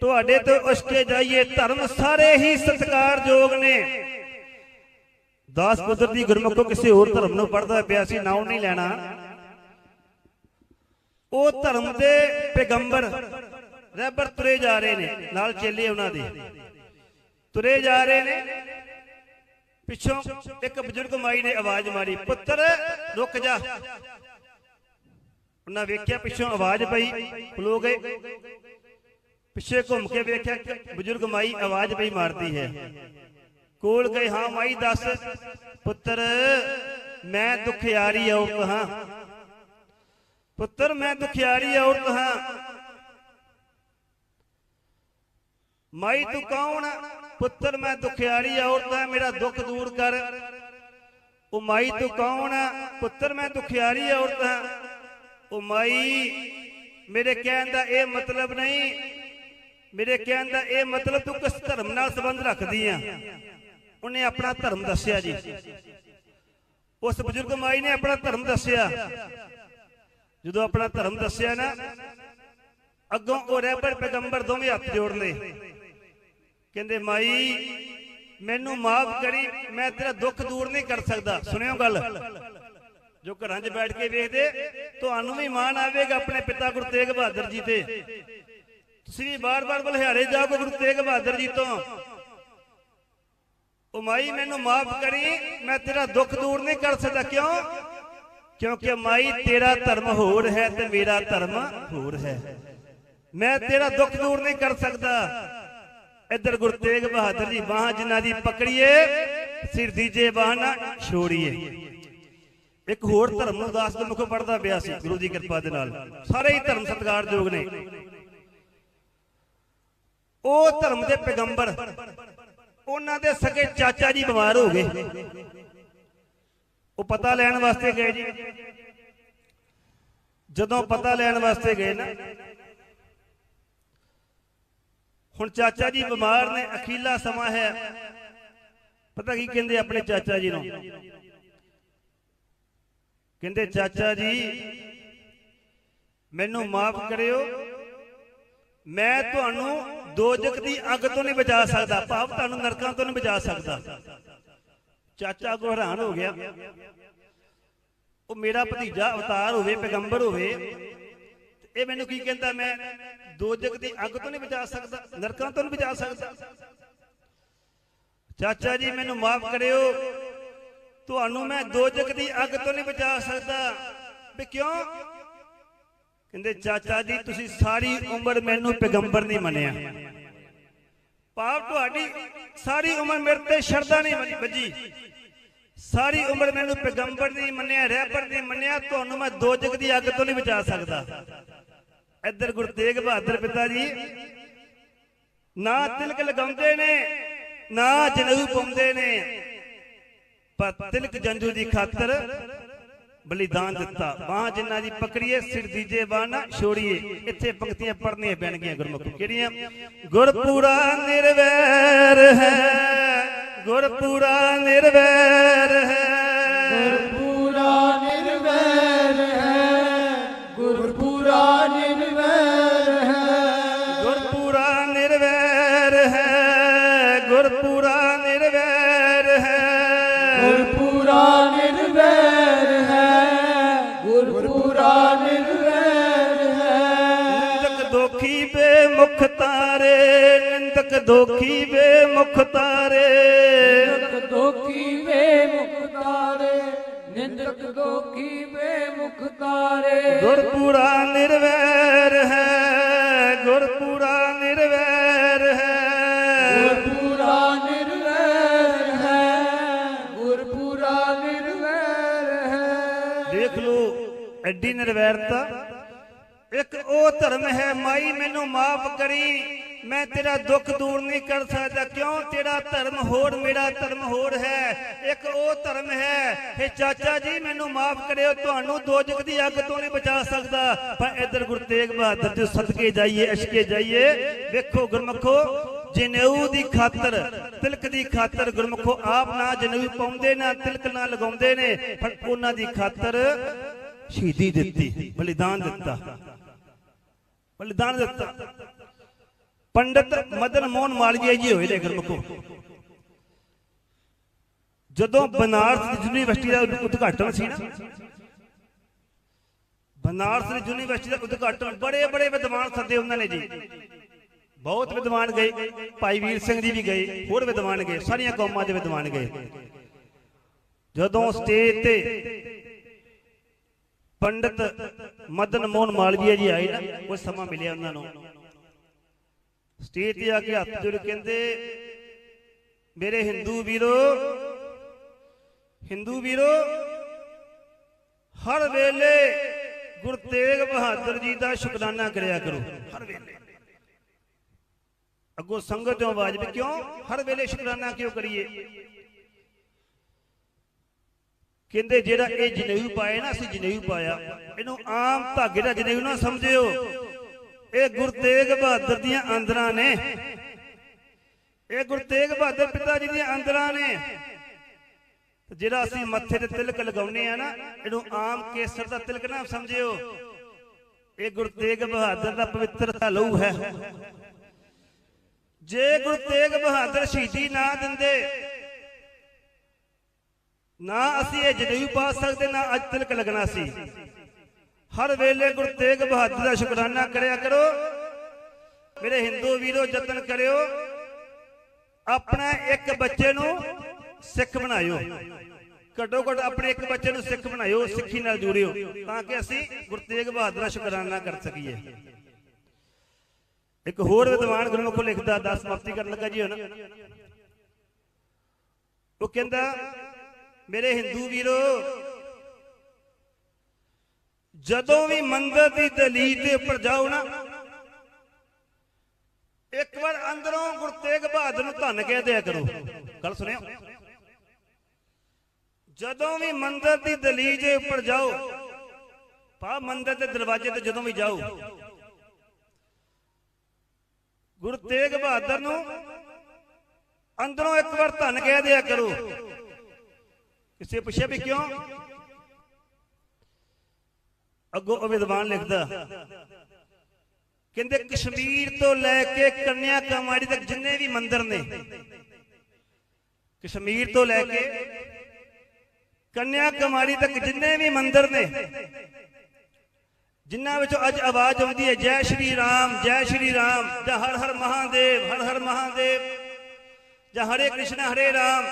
ਤੁਹਾਡੇ ਤੋਂ ਉਸਕੇ ਜਾਈਏ, ਧਰਮ ਸਾਰੇ ਹੀ ਸਤਿਕਾਰਯੋਗ ਨੇ। ਦਾਸ ਪੁੱਤਰ ਦੀ ਗੁਰਮੁਖੋ ਕਿਸੇ ਹੋਰ ਧਰਮ ਨੂੰ ਪੜਦਾ ਪਿਆ ਸੀ ਨਾਉ ਨਹੀਂ ਲੈਣਾ। ਉਹ ਧਰਮ ਦੇ ਪੈਗੰਬਰ ਰਹਿਬਰ ਤੁਰੇ ਜਾ ਰਹੇ ਨੇ, ਨਾਲ ਚੇਲੇ ਉਹਨਾਂ ਦੇ। ਤੁਰੇ ਜਾ ਰਹੇ ਨੇ। ਪਿੱਛੋਂ ਇੱਕ ਬਜ਼ੁਰਗ ਮਾਈ ਨੇ ਆਵਾਜ਼ ਮਾਰੀ, ਪੁੱਤਰ, ਰੁਕ ਜਾ। ਉਹਨਾਂ ਵੇਖਿਆ ਪਿੱਛੋਂ ਆਵਾਜ਼ ਪਈ, ਖਲੋ ਗਏ। ਪਿੱਛੇ ਘੁੰਮ ਕੇ ਵੇਖਿਆ, ਬਜ਼ੁਰਗ ਮਾਈ ਆਵਾਜ਼ ਪਈ ਮਾਰਦੀ ਹੈ। ਕੋਲ ਗਏ, ਹਾਂ ਮਾਈ ਦੱਸ, ਪੁੱਤਰ, ਮੈਂ ਦੁਖਿਆਰੀ ਔਰਤ ਹਾਂ। ਪੁੱਤਰ, ਮੈਂ ਦੁਖਿਆਰੀ ਔਰਤ ਹਾਂ। ਮਾਈ, ਤੂੰ ਕੌਣ? ਪੁੱਤਰ, ਮੈਂ ਦੁਖਿਆਰੀ ਔਰਤ ਹਾਂ, ਮੇਰਾ ਦੁੱਖ ਦੂਰ ਕਰ। ਉਹ ਮਾਈ, ਤੂੰ ਕੌਣ? ਪੁੱਤਰ, ਮੈਂ ਦੁਖਿਆਰੀ ਔਰਤ ਹਾਂ। ਉਹ ਮਾਈ, ਮੇਰੇ ਕਹਿਣ ਦਾ ਇਹ ਮਤਲਬ ਨਹੀਂ। ਮੇਰੇ ਕਹਿਣ ਦਾ ਇਹ ਮਤਲਬ ਤੂੰ ਕਿਸ ਧਰਮ ਨਾਲ ਸੰਬੰਧ ਰੱਖਦੀ ਆ? ਉਹਨੇ ਆਪਣਾ ਧਰਮ ਦੱਸਿਆ ਜੀ। ਉਸ ਬਜ਼ੁਰਗ ਮਾਈ ਨੇ ਆਪਣਾ ਧਰਮ ਦੱਸਿਆ। ਜਦੋਂ ਆਪਣਾ ਧਰਮ ਦੱਸਿਆ ਨਾ, ਅੱਗੋਂ ਉਹ ਰਹਿਬਰ ਪੈਗੰਬਰ ਦੋਵੇਂ ਹੱਥ ਜੋੜ ਕਹਿੰਦੇ, ਮਾਈ, ਮੈਨੂੰ ਮਾਫ ਕਰੀ, ਮੈਂ ਤੇਰਾ ਦੁੱਖ ਦੂਰ ਨਹੀਂ ਕਰ ਸਕਦਾ। ਸੁਣਿਓ ਗੱਲ। ਜੋ ਘਰਾਂ 'ਚ ਬੈਠ ਕੇ ਵੇਖਦੇ, ਤੁਹਾਨੂੰ ਵੀ ਮਾਣ ਆਵੇਗਾ ਆਪਣੇ ਪਿਤਾ ਗੁਰੂ ਤੇਗ ਬਹਾਦਰ ਜੀ ਤੇ। ਤੁਸੀਂ ਵੀ ਬਾਰ-ਬਾਰ ਬਲਿਹਾਰੇ ਜਾਓ ਗੁਰੂ ਤੇਗ ਬਹਾਦਰ ਜੀ ਤੋਂ। ਉਹ ਮਾਈ, ਮੈਨੂੰ ਮਾਫ ਕਰੀ, ਮੈਂ ਤੇਰਾ ਦੁੱਖ ਦੂਰ ਨਹੀਂ ਕਰ ਸਕਦਾ। ਕਿਉਂ? ਕਿਉਂਕਿ ਮਾਈ, ਤੇਰਾ ਧਰਮ ਹੋਰ ਹੈ ਤੇ ਮੇਰਾ ਧਰਮ ਹੋਰ ਹੈ। ਮੈਂ ਤੇਰਾ ਦੁੱਖ ਦੂਰ ਨਹੀਂ ਕਰ ਸਕਦਾ। ਇੱਧਰ ਗੁਰੂ ਤੇਗ ਬਹਾਦਰ ਜੀ ਬਾਹ ਜਿਨ੍ਹਾਂ ਦੀ ਪਕੜੀਏ, ਸਿਰ ਦੀਜੇ ਬਾਹ ਨਾ ਛੋੜੀਏ। ਇੱਕ ਹੋਰ ਧਰਮ ਨੂੰ ਦਾਸ ਦੇ ਮੁਖੋਂ ਪੜਦਾ ਪਿਆ ਸੀ, ਗੁਰੂ ਦੀ ਕਿਰਪਾ ਦੇ ਨਾਲ। ਸਾਰੇ ਹੀ ਧਰਮ ਸਤਿਕਾਰਯੋਗ ਨੇ। ਉਹ ਧਰਮ ਦੇ ਪੈਗੰਬਰ ਉਹਨਾਂ ਦੇ ਸਕੇ ਚਾਚਾ ਜੀ ਬਿਮਾਰ ਹੋ ਗਏ। ਉਹ ਪਤਾ ਲੈਣ ਵਾਸਤੇ ਗਏ ਜੀ। ਜਦੋਂ ਪਤਾ ਲੈਣ ਵਾਸਤੇ ਗਏ ਨਾ, ਹੁਣ ਚਾਚਾ ਜੀ ਬਿਮਾਰ ਨੇ, ਅਖੀਲਾ ਸਮਾਂ ਹੈ। ਪਤਾ ਕੀ ਕਹਿੰਦੇ ਆਪਣੇ ਚਾਚਾ ਜੀ ਨੂੰ? ਕਹਿੰਦੇ, ਚਾਚਾ ਜੀ, ਮੈਨੂੰ ਮਾਫ ਕਰਿਓ। ਮੈਂ ਤੁਹਾਨੂੰ ਦੋਜਕ ਦੀ ਅੱਗ ਤੋਂ ਨਹੀਂ ਬਚਾ ਸਕਦਾ ਭਾਵ ਤੁਹਾਨੂੰ ਨਰਕਾਂ ਤੋਂ ਨਹੀਂ ਬਚਾ ਸਕਦਾ। ਚਾਚਾ ਕੋ ਹੈਰਾਨ ਹੋ ਗਿਆ। ਉਹ ਮੇਰਾ ਭਤੀਜਾ ਅਵਤਾਰ ਹੋਵੇ, ਪੈਗੰਬਰ ਹੋਵੇ ਇਹ ਮੈਨੂੰ ਕੀ ਕਹਿੰਦਾ, ਮੈਂ ਦੋਜਕ ਦੀ ਅੱਗ ਤੋਂ ਨਹੀਂ ਬਚਾ ਸਕਦਾ, ਨਰਕਾਂ ਤੋਂ ਨਹੀਂ ਬਚਾ ਸਕਦਾ। ਚਾਚਾ ਜੀ, ਮੈਨੂੰ ਮਾਫ ਕਰਿਓ। ਤੁਹਾਨੂੰ ਮੈਂ ਦੋਜਕ ਦੀ ਅੱਗ ਤੋਂ ਨਹੀਂ ਬਚਾ ਸਕਦਾ। ਵੀ ਕਿਉਂ? ਕਹਿੰਦੇ, ਚਾਚਾ ਜੀ, ਤੁਸੀਂ ਸਾਰੀ ਉਮਰ ਮੈਨੂੰ ਪੈਗੰਬਰ ਨਹੀਂ ਮੰਨਿਆ। ਪਾਪ ਤੁਹਾਡੀ ਸਾਰੀ ਉਮਰ ਮੇਰੇ ਤੇ ਸ਼ਰਧਾ ਨਹੀਂ ਵੱਜੀ- ਸਾਰੀ ਉਮਰ ਮੈਨੂੰ ਪੈਗੰਬਰ ਨਹੀਂ ਮੰਨਿਆ ਰਹਿਬਰ ਨਹੀਂ ਮੰਨਿਆ, ਤੁਹਾਨੂੰ ਮੈਂ ਦੋ ਜਗ ਦੀ ਅੱਗ ਤੋਂ ਨਹੀਂ ਬਚਾ ਸਕਦਾ। ਇੱਧਰ ਗੁਰੂ ਤੇਗ ਬਹਾਦਰ ਪਿਤਾ ਜੀ, ਨਾ ਤਿਲਕ ਲਗਾਉਂਦੇ ਨੇ, ਨਾ ਜਨੇਊ ਪਾਉਂਦੇ ਨੇ, ਪਰ ਤਿਲਕ ਜੰਜੂ ਦੀ ਖਾਤਰ ਬਲੀਦਾਨ ਦਿੱਤਾ। ਬਾਹ ਜਿੰਨਾ ਦੀ ਪਕੜੀਏ, ਸਿਰ ਦੀਜੇ ਬਾਹ ਨਾ ਛੋੜੀਏ, ਇੱਥੇ ਪੰਕਤੀਆਂ ਪੜ੍ਹਨੀਆਂ ਪੈਣਗੀਆਂ ਗੁਰਮੁਖ ਕਿਹੜੀਆਂ? ਗੁਰਪੂਰਾ ਨਿਰਵੈਰ ਹੈ। ਗੁਰਪੂਰਾ ਨਿਰਵੈਰ ਹੈ। ਗੁਰਪੂਰਾ ਬੇਮੁਖ ਤਾਰੇ ਨਿੰਦਕ ਦੋਖੀ ਬੇਮੁਖ ਤਾਰੇ। ਨਿੰਦਕ ਦੋਖੀ ਵੇ ਮੁਖਤਾਰੇ ਨਿੰਦਕ ਦੋਖੀ ਵੇ ਮੁਖਤਾਰੇ ਗੁਰਪੂਰਾ ਨਿਰਵੈਰ ਹੈ ਗੁਰਪੂਰਾ ਨਿਰਵੈਰ ਹੈ। ਗੁਰਪੂਰਾ ਨਿਰਵੈਰ ਹੈ ਗੁਰਪੂਰਾ ਨਿਰਵੈਰ ਹੈ। ਦੇਖ ਲਓ ਐਡੀ ਨਿਰਵੈਰਤਾ ਇੱਕ ਉਹ ਧਰਮ ਹੈ, ਮਾਈ ਮੈਨੂੰ ਮਾਫ ਕਰੀ, ਮੈਂ ਤੇਰਾ ਦੁੱਖ ਦੂਰ ਨਹੀਂ ਕਰ ਸਕਦਾ। ਕਿਉਂ ਤੇਰਾ ਧਰਮ ਹੋਰ, ਮੇਰਾ ਧਰਮ ਹੋਰ ਹੈ? ਇੱਕ ਉਹ ਧਰਮ ਹੈ ਇਹ ਚਾਚਾ ਜੀ, ਮੈਨੂੰ ਮਾਫ ਕਰਿਓ, ਤੁਹਾਨੂੰ ਦੋਜਕ ਦੀ ਅੱਗ ਤੋਂ ਨਹੀਂ ਬਚਾ ਸਕਦਾ। ਪਰ ਇੱਧਰ ਗੁਰੂ ਤੇਗ ਬਹਾਦਰ ਜੀ, ਸਦਕੇ ਜਾਈਏ, ਅਸ਼ਕੇ ਜਾਈਏ, ਵੇਖੋ ਗੁਰਮਖੋ, ਜਨੇਊ ਦੀ ਖਾਤਰ, ਤਿਲਕ ਦੀ ਖਾਤਰ ਗੁਰਮਖੋ, ਆਪ ਨਾ ਜਨੇਊ ਪਾਉਂਦੇ, ਨਾ ਤਿਲਕ ਨਾ ਲਗਾਉਂਦੇ ਨੇ, ਪਰ ਉਹਨਾਂ ਦੀ ਖਾਤਰ ਸ਼ਹੀਦੀ ਦਿੱਤੀ, ਬਲੀਦਾਨ ਦਿੱਤਾ। ਬਲੀਦਾਨ ਦਿੱਤਾ। ਪੰਡਤ ਮਦਨ ਮੋਹਨ ਮਾਲਵੀਆ ਜੀ ਹੋਏ ਨੇ ਗੁਰਮਖੋ। ਜਦੋਂ ਬਨਾਰਸ ਯੂਨੀਵਰਸਿਟੀ ਦਾ ਉਦਘਾਟਨ ਸੀ ਨਾ, ਬਨਾਰਸ ਯੂਨੀਵਰਸਿਟੀ ਦਾ ਉਦਘਾਟਨ ਬੜੇ ਬੜੇ ਵਿਦਵਾਨ ਸੱਦੇ ਉਹਨਾਂ ਨੇ ਜੀ। ਬਹੁਤ ਵਿਦਵਾਨ ਗਏ। ਭਾਈ ਵੀਰ ਸਿੰਘ ਜੀ ਵੀ ਗਏ, ਹੋਰ ਵਿਦਵਾਨ ਗਏ, ਸਾਰੀਆਂ ਕੌਮਾਂ ਦੇ ਵਿਦਵਾਨ ਗਏ। ਜਦੋਂ ਸਟੇਜ ਤੇ ਪੰਡਤ ਮਦਨ ਮੋਹਨ ਮਾਲਵੀਆ ਜੀ ਆਏ ਨਾ ਉਹ ਸਮਾਂ ਮਿਲਿਆ ਉਹਨਾਂ ਨੂੰ। ਸਟੇਜ ਤੇ ਆ ਕੇ ਹੱਥ ਜੋੜ ਕਹਿੰਦੇ, ਮੇਰੇ ਹਿੰਦੂ ਵੀਰੋ ਹਿੰਦੂ ਵੀਰੋ, ਹਰ ਵੇਲੇ ਗੁਰੂ ਤੇਗ ਬਹਾਦਰ ਜੀ ਦਾ ਸ਼ੁਕਰਾਨਾ ਕਰਿਆ ਕਰੋ। ਹਰ ਵੇਲੇ। ਅੱਗੋਂ ਸੰਗਤ ਤੋਂ ਆਵਾਜ਼ ਵੀ ਕਿਉਂ? ਹਰ ਵੇਲੇ ਸ਼ੁਕਰਾਨਾ ਕਿਉਂ ਕਰੀਏ? ਕਹਿੰਦੇ ਜਿਹੜਾ ਇਹ ਜਨੇਊ ਪਾਏ ਨਾ, ਅਸੀਂ ਜਨੇਊ ਪਾਇਆ। ਇਹਨੂੰ ਆਮ ਧਾਗੇ ਦਾ ਜਨੇਊ ਨਾ ਸਮਝਿਓ। ਇਹ ਗੁਰੂ ਤੇਗ ਬਹਾਦਰ ਦੀਆਂ ਅੰਦਰਾਂ ਨੇ। ਇਹ ਗੁਰੂ ਤੇਗ ਬਹਾਦਰ ਪਿਤਾ ਜੀ ਦੀਆਂ ਅੰਦਰਾਂ ਨੇ। ਜਿਹੜਾ ਅਸੀਂ ਮੱਥੇ ਤੇ ਤਿਲਕ ਲਗਾਉਨੇ ਆ ਨਾ, ਇਹਨੂੰ ਆਮ ਕੇਸਰ ਦਾ ਤਿਲਕ ਨਾ ਸਮਝਿਓ। ਇਹ ਗੁਰੂ ਤੇਗ ਬਹਾਦਰ ਦਾ ਪਵਿੱਤਰ ਲਹੂ ਹੈ। ਜੇ ਗੁਰੂ ਤੇਗ ਬਹਾਦਰ ਸ਼ਹੀਦੀ ਨਾ ਦਿੰਦੇ ਨਾ ਅਸੀਂ ਇਹ ਜਨੇਊ ਪਾ ਸਕਦੇ, ਨਾ ਅੱਜ ਤਿਲਕ ਲੱਗਣਾ ਸੀ। ਹਰ ਵੇਲੇ ਗੁਰੂ ਤੇਗ ਬਹਾਦਰ ਦਾ ਸ਼ੁਕਰਾਨਾ ਕਰਿਆ ਕਰੋ। ਮੇਰੇ ਹਿੰਦੂ ਵੀਰੋ, ਯਤਨ ਕਰਿਓ। ਆਪਣਾ ਇੱਕ ਬੱਚੇ ਨੂੰ ਸਿੱਖ ਬਣਾਇਓ। ਘੱਟੋ ਘੱਟ ਆਪਣੇ ਇੱਕ ਬੱਚੇ ਨੂੰ ਸਿੱਖ ਬਣਾਇਓ, ਸਿੱਖੀ ਨਾਲ ਜੁੜਿਓ, ਤਾਂ ਕਿ ਅਸੀਂ ਗੁਰੂ ਤੇਗ ਬਹਾਦਰ ਦਾ ਸ਼ੁਕਰਾਨਾ ਕਰ ਸਕੀਏ। ਇੱਕ ਹੋਰ ਵਿਦਵਾਨ ਗੁਰਮੁਖ ਲਿਖਦਾ, ਦਸ ਸਮਾਪਤੀ ਕਰਨ ਲੱਗਾ ਜੀ ਹੁਣ। ਉਹ ਕਹਿੰਦਾ ਮੇਰੇ ਹਿੰਦੂ ਵੀਰੋ, ਜਦੋਂ ਵੀ ਮੰਦਰ ਦੀ ਦਲੀਲ ਦੇ ਉੱਪਰ ਜਾਓ ਨਾ, ਇੱਕ ਵਾਰ ਅੰਦਰੋਂ ਗੁਰੂ ਤੇਗ ਬਹਾਦਰ ਨੂੰ ਧੰਨ ਕਹਿ ਦਿਆ ਕਰੋ। ਗੱਲ ਸੁਣਿਓ। ਜਦੋਂ ਵੀ ਮੰਦਰ ਦੀ ਦਲੀਲ ਦੇ ਉੱਪਰ ਜਾਓ, ਪਾ ਮੰਦਰ ਦੇ ਦਰਵਾਜ਼ੇ ਤੇ ਜਦੋਂ ਵੀ ਜਾਓ, ਗੁਰੂ ਤੇਗ ਬਹਾਦਰ ਨੂੰ ਅੰਦਰੋਂ ਇੱਕ ਵਾਰ ਧੰਨ ਕਹਿ ਦਿਆ ਕਰੋ। ਕਿਸੇ ਪੁੱਛਿਆ ਵੀ ਕਿਉਂ? ਅੱਗੋਂ ਉਹ ਵਿਦਵਾਨ ਲਿਖਦਾ, ਕਹਿੰਦੇ ਕਸ਼ਮੀਰ ਤੋਂ ਲੈ ਕੇ ਕੰਨਿਆ ਕੁਮਾਰੀ ਤੱਕ ਜਿੰਨੇ ਵੀ ਮੰਦਿਰ ਨੇ, ਕਸ਼ਮੀਰ ਤੋਂ ਲੈ ਕੇ ਕੰਨਿਆ ਕੁਮਾਰੀ ਤੱਕ ਜਿੰਨੇ ਵੀ ਮੰਦਿਰ ਨੇ, ਜਿਨ੍ਹਾਂ ਵਿੱਚੋਂ ਅੱਜ ਆਵਾਜ਼ ਆਉਂਦੀ ਹੈ, ਜੈ ਸ਼੍ਰੀ ਰਾਮ, ਜੈ ਸ਼੍ਰੀ ਰਾਮ, ਜਾਂ ਹਰ ਹਰ ਮਹਾਦੇਵ, ਹਰ ਹਰ ਮਹਾਦੇਵ, ਜਾਂ ਹਰੇ ਕ੍ਰਿਸ਼ਨ, ਹਰੇ ਰਾਮ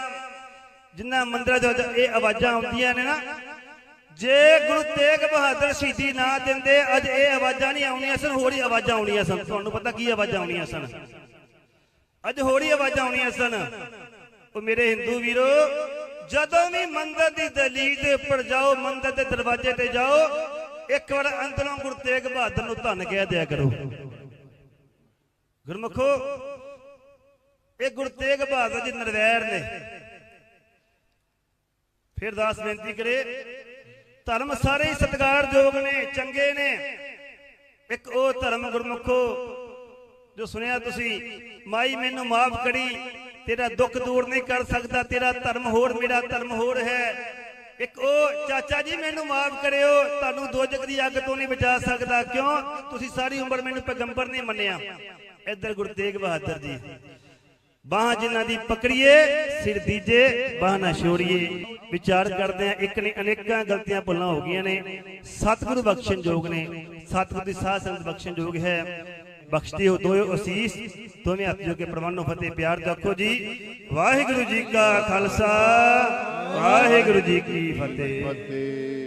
ਜਿਨ੍ਹਾਂ ਮੰਦਰਾਂ ਦੇ ਵਿੱਚ ਇਹ ਆਵਾਜ਼ਾਂ ਆਉਂਦੀਆਂ ਨੇ ਨਾ, ਜੇ ਗੁਰੂ ਤੇਗ ਬਹਾਦਰ ਸ਼ਹੀਦੀ ਨਾ ਦਿੰਦੇ, ਅੱਜ ਇਹ ਆਵਾਜ਼ਾਂ ਨਹੀਂ ਆਉਣੀਆਂ ਸਨ, ਹੋਰ ਹੀ ਆਵਾਜ਼ਾਂ ਆਉਣੀਆਂ ਸਨ। ਤੁਹਾਨੂੰ ਪਤਾ ਕੀ ਆਵਾਜ਼ਾਂ ਆਉਣੀਆਂ ਸਨ? ਅੱਜ ਹੋਰ ਹੀ ਆਵਾਜ਼ਾਂ ਆਉਣੀਆਂ ਸਨ। ਉਹ ਮੇਰੇ ਹਿੰਦੂ ਵੀਰੋ, ਜਦੋਂ ਵੀ ਮੰਦਰ ਦੀ ਦਲੀਲ ਦੇ ਉੱਪਰ ਜਾਓ, ਮੰਦਰ ਦੇ ਦਰਵਾਜ਼ੇ ਤੇ ਜਾਓ, ਇੱਕ ਵਾਰ ਅੰਦਰੋਂ ਗੁਰੂ ਤੇਗ ਬਹਾਦਰ ਨੂੰ ਧੰਨ ਕਹਿ ਦਿਆ ਕਰੋ। ਗੁਰਮੁਖੋ, ਇਹ ਗੁਰੂ ਤੇਗ ਬਹਾਦਰ ਜੀ ਨਰਵੈਰ ਨੇ। ਫਿਰ ਦਾਸ ਬੇਨਤੀ ਕਰੇ, ਧਰਮ ਸਾਰੇ ਹੀ ਸਤਿਕਾਰਯੋਗ ਨੇ, ਚੰਗੇ ਨੇ। ਇੱਕ ਉਹ ਧਰਮ ਗੁਰਮੁਖੋ, ਜੋ ਸੁਣਿਆ ਤੁਸੀਂ, ਮਾਈ ਮੈਨੂੰ ਮਾਫ ਕਰੀ, ਤੇਰਾ ਦੁੱਖ ਦੂਰ ਨਹੀਂ ਕਰ ਸਕਦਾ, ਤੇਰਾ ਧਰਮ ਹੋਰ, ਮੇਰਾ ਧਰਮ ਹੋਰ ਹੈ। ਇੱਕ ਉਹ, ਚਾਚਾ ਜੀ ਮੈਨੂੰ ਮਾਫ ਕਰਿਓ, ਤੁਹਾਨੂੰ ਦੋਜਕ ਦੀ ਅੱਗ ਤੋਂ ਨਹੀਂ ਬਚਾ ਸਕਦਾ। ਕਿਉਂ? ਤੁਸੀਂ ਸਾਰੀ ਉਮਰ ਮੈਨੂੰ ਪੈਗੰਬਰ ਨਹੀਂ ਮੰਨਿਆ। ਇੱਧਰ ਗੁਰੂ ਤੇਗ ਬਹਾਦਰ ਜੀ। ਬਾਹ ਜਿਨ੍ਹਾਂ ਦੀ ਪਕੜੀਏ, ਸਿਰ ਦੀਜੇ ਬਾਹ ਨਾ ਛੋੜੀਏ। ਵਿਚਾਰ ਕਰਦੇ ਆ ਇੱਕ ਨੇ ਅਨੇਕਾਂ ਗਲਤੀਆਂ ਭੁੱਲਾਂ ਹੋ ਗਈਆਂ ਨੇ। ਸਤਿਗੁਰੂ ਬਖਸ਼ਣ ਯੋਗ ਨੇ। ਸਤਿਗੁਰੂ ਦੀ ਸਾਧ ਸੰਗਤ ਬਖਸ਼ਣ ਯੋਗ ਹੈ। ਬਖਸ਼ਦੇ ਹੋ ਦੋਇਓ ਅਸੀਸ। ਦੋਵੇਂ ਹੱਥ ਜੋ ਕੇ ਪ੍ਰਵਾਨੋ ਫਤਿਹ, ਪਿਆਰ ਰੱਖੋ ਜੀ। ਵਾਹਿਗੁਰੂ ਜੀ ਕਾ ਖਾਲਸਾ। ਵਾਹਿਗੁਰੂ ਜੀ ਕੀ ਫਤਿਹ। ਫਤਿਹ।